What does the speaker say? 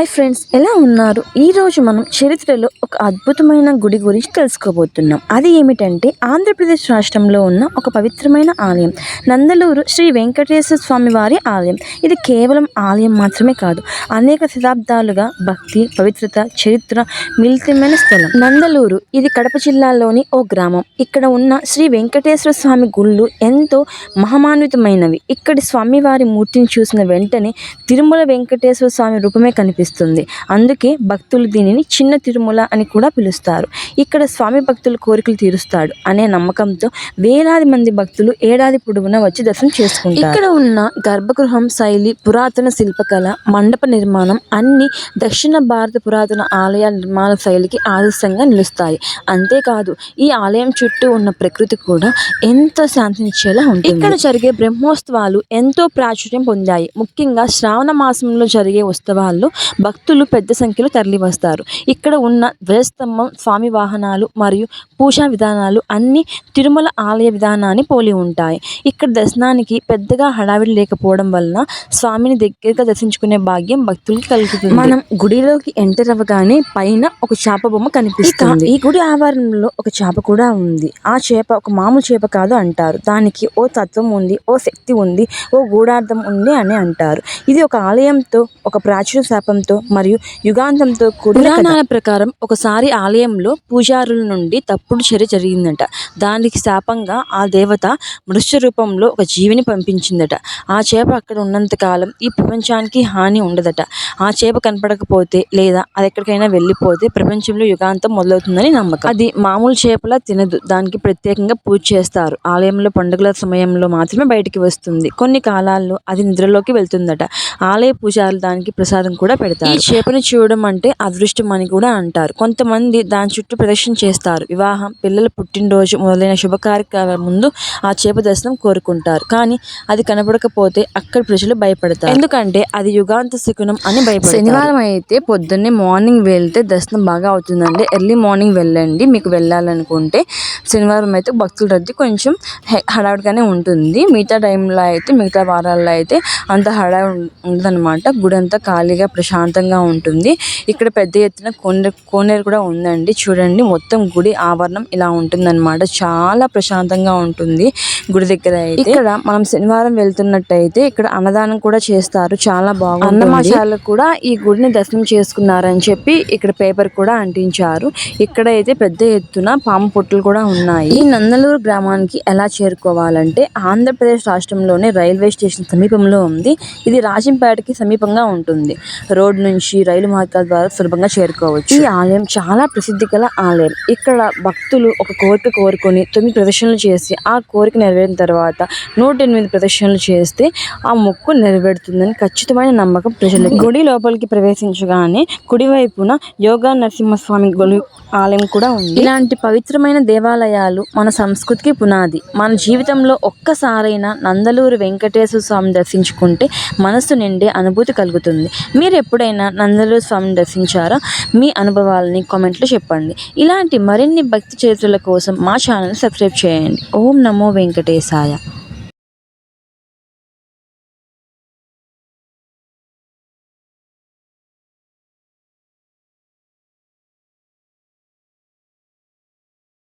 Hi friends ఎలా ఉన్నారు? ఈ రోజు మనం చరిత్రలో ఒక అద్భుతమైన గుడి గురించి తెలుసుకోబోతున్నాం. అది ఏమిటంటే ఆంధ్రప్రదేశ్ రాష్ట్రంలో ఉన్న ఒక పవిత్రమైన ఆలయం నందలూరు శ్రీ వెంకటేశ్వర స్వామి వారి ఆలయం. ఇది కేవలం ఆలయం మాత్రమే కాదు అనేక శతాబ్దాలుగా భక్తి పవిత్రత చరిత్ర మిళితమైన స్థలం. నందలూరు ఇది కడప జిల్లాలోని ఓ గ్రామం. ఇక్కడ ఉన్న శ్రీ వెంకటేశ్వర స్వామి గుళ్ళు ఎంతో మహమాన్వితమైనవి. ఇక్కడి స్వామివారి మూర్తిని చూసిన వెంటనే తిరుమల వెంకటేశ్వర స్వామి రూపమే కనిపిస్తుంది. అందుకే భక్తులు దీనిని చిన్న తిరుమల అని కూడా పిలుస్తారు. ఇక్కడ స్వామి భక్తుల కోరికలు తీరుస్తాడు అనే నమ్మకంతో వేలాది మంది భక్తులు ఏడాది పొడవునా వచ్చి దర్శనం చేసుకుంటారు. ఇక్కడ ఉన్న గర్భగృహం శైలి పురాతన శిల్పకళ మండప నిర్మాణం అన్ని దక్షిణ భారత పురాతన ఆలయాల నిర్మాణ శైలికి ఆదర్శంగా నిలుస్తాయి. అంతేకాదు ఈ ఆలయం చుట్టూ ఉన్న ప్రకృతి కూడా ఎంతో శాంతినిచ్చేలా ఉంటుంది. ఇక్కడ జరిగే బ్రహ్మోత్సవాలు ఎంతో ప్రాచుర్యం పొందాయి. ముఖ్యంగా శ్రావణ మాసంలో జరిగే ఉత్సవాల్లో భక్తులు పెద్ద సంఖ్యలో తరలి వస్తారు ఇక్కడ ఉన్న ధ్వజస్తంభం స్వామి వాహనాలు మరియు పూజా విధానాలు అన్ని తిరుమల ఆలయ విధానాన్ని పోలి ఉంటాయి. ఇక్కడ దర్శనానికి పెద్దగా హడావిడి లేకపోవడం వలన స్వామిని దగ్గరగా దర్శించుకునే భాగ్యం భక్తులకి కలుగుతుంది. మనం గుడిలోకి ఎంటర్ అవ్వగానే పైన ఒక చేప బొమ్మ కనిపిస్తుంది. ఈ గుడి ఆవరణలో ఒక చేప కూడా ఉంది. ఆ చేప ఒక మామూలు చేప కాదు అంటారు. దానికి ఓ తత్వం ఉంది ఓ శక్తి ఉంది ఓ గూఢార్థం ఉంది అని అంటారు. ఇది ఒక ఆలయంతో ఒక ప్రాచీన శాపంతో మరియు యుగాంతంతో కూడిన పురాణాల ప్రకారం ఒకసారి ఆలయంలో పూజారుల నుండి తప్పుడు చర్య జరిగిందట. దానికి శాపంగా ఆ దేవత మృష్య రూపంలో ఒక జీవిని పంపించిందట. ఆ చేప అక్కడ ఉన్నంత కాలం ఈ ప్రపంచానికి హాని ఉండదట. ఆ చేప కనపడకపోతే లేదా అది ఎక్కడికైనా వెళ్ళిపోతే ప్రపంచంలో యుగాంతం మొదలవుతుందని నమ్మకం. అది మామూలు చేపలా తినదు. దానికి ప్రత్యేకంగా పూజ చేస్తారు. ఆలయంలో పండుగల సమయంలో మాత్రమే బయటికి వస్తుంది. కొన్ని కాలాల్లో అది నిద్రలోకి వెళ్తుందట. ఆలయ పూజారులు దానికి ప్రసాదం కూడా పెడతారు. ఈ చేపను చూడడం అంటే అదృష్టం అని కూడా అంటారు. కొంతమంది దాని చుట్టూ ప్రదర్శన చేస్తారు. వివాహం పిల్లల పుట్టినరోజు మొదలైన శుభకార్యాల ముందు ఆ చేప దర్శనం కోరుకుంటారు. కానీ అది కనపడకపోతే అక్కడ ప్రజలు భయపడతారు. ఎందుకంటే అది యుగాంత శకునం అని భయపడతారు. శనివారం అయితే పొద్దున్నే మార్నింగ్ వెళ్తే దర్శనం బాగా అవుతుందండి. ఎర్లీ మార్నింగ్ వెళ్ళండి. మీకు వెళ్ళాలనుకుంటే శనివారం అయితే భక్తుల రద్దీ కొంచెం హడావుడిగానే ఉంటుంది. మిగతా టైంలో అయితే మిగతా వారాల్లో అయితే అంత హడావుడి ఉండదన్నమాట. గుడి అంతా ఖాళీగా ప్రశాంతంగా ఉంటుంది. ఇక్కడ పెద్ద ఎత్తున కోనేరు కోనేరు కూడా ఉందండి. చూడండి మొత్తం గుడి ఆవరణం ఇలా ఉంటుందన్నమాట. చాలా ప్రశాంతంగా ఉంటుంది గుడి దగ్గర అయితే. ఇక్కడ మనం శనివారం వెళ్తున్నట్టయితే ఇక్కడ అన్నదానం కూడా చేస్తారు. చాలా బాగుంది అన్నమాచార్యులు కూడా ఈ గుడిని దర్శనం చేసుకున్నారని చెప్పి ఇక్కడ పేపర్ కూడా అంటించారు. ఇక్కడ అయితే పెద్ద ఎత్తున పాము పొట్టులు కూడా ఉన్నాయి. ఈ నందలూరు గ్రామానికి ఎలా చేరుకోవాలంటే ఆంధ్రప్రదేశ్ రాష్ట్రంలోనే రైల్వే స్టేషన్ సమీపంలో ఉంది. ఇది రాజంపేటకి సమీపంగా ఉంటుంది. రోడ్ నుంచి రైలు మార్గాల ద్వారా సులభంగా చేరుకోవచ్చు. ఈ ఆలయం చాలా ప్రసిద్ధి గల ఆలయం. ఇక్కడ భక్తులు ఒక కోరిక కోరుకొని తొమ్మిది ప్రదర్శనలు చేసి ఆ కోరిక నెరవేరిన తర్వాత నూట ఎనిమిది ప్రదర్శనలు చేస్తే ఆ మొక్కు నెరవేరుతుందని ఖచ్చితమైన నమ్మకం ప్రజలకు. గుడి లోపలికి ప్రవేశించగానే కుడివైపున యోగా నరసింహస్వామి గుడి ఆలయం కూడా ఉంది. ఇలాంటి పవిత్రమైన దేవాలయాలు మన సంస్కృతికి పునాది. మన జీవితంలో ఒక్కసారైనా నందలూరు వెంకటేశ్వర స్వామిని దర్శించుకుంటే మనసు నిండే అనుభూతి కలుగుతుంది. మీరు ఎప్పుడైనా నందలూరు స్వామిని దర్శించారా? మీ అనుభవాలని కామెంట్లో చెప్పండి. ఇలాంటి మరిన్ని భక్తి చరిత్రల కోసం మా ఛానల్ సబ్స్క్రైబ్ చేయండి. ఓం నమో వెంకటేశాయ.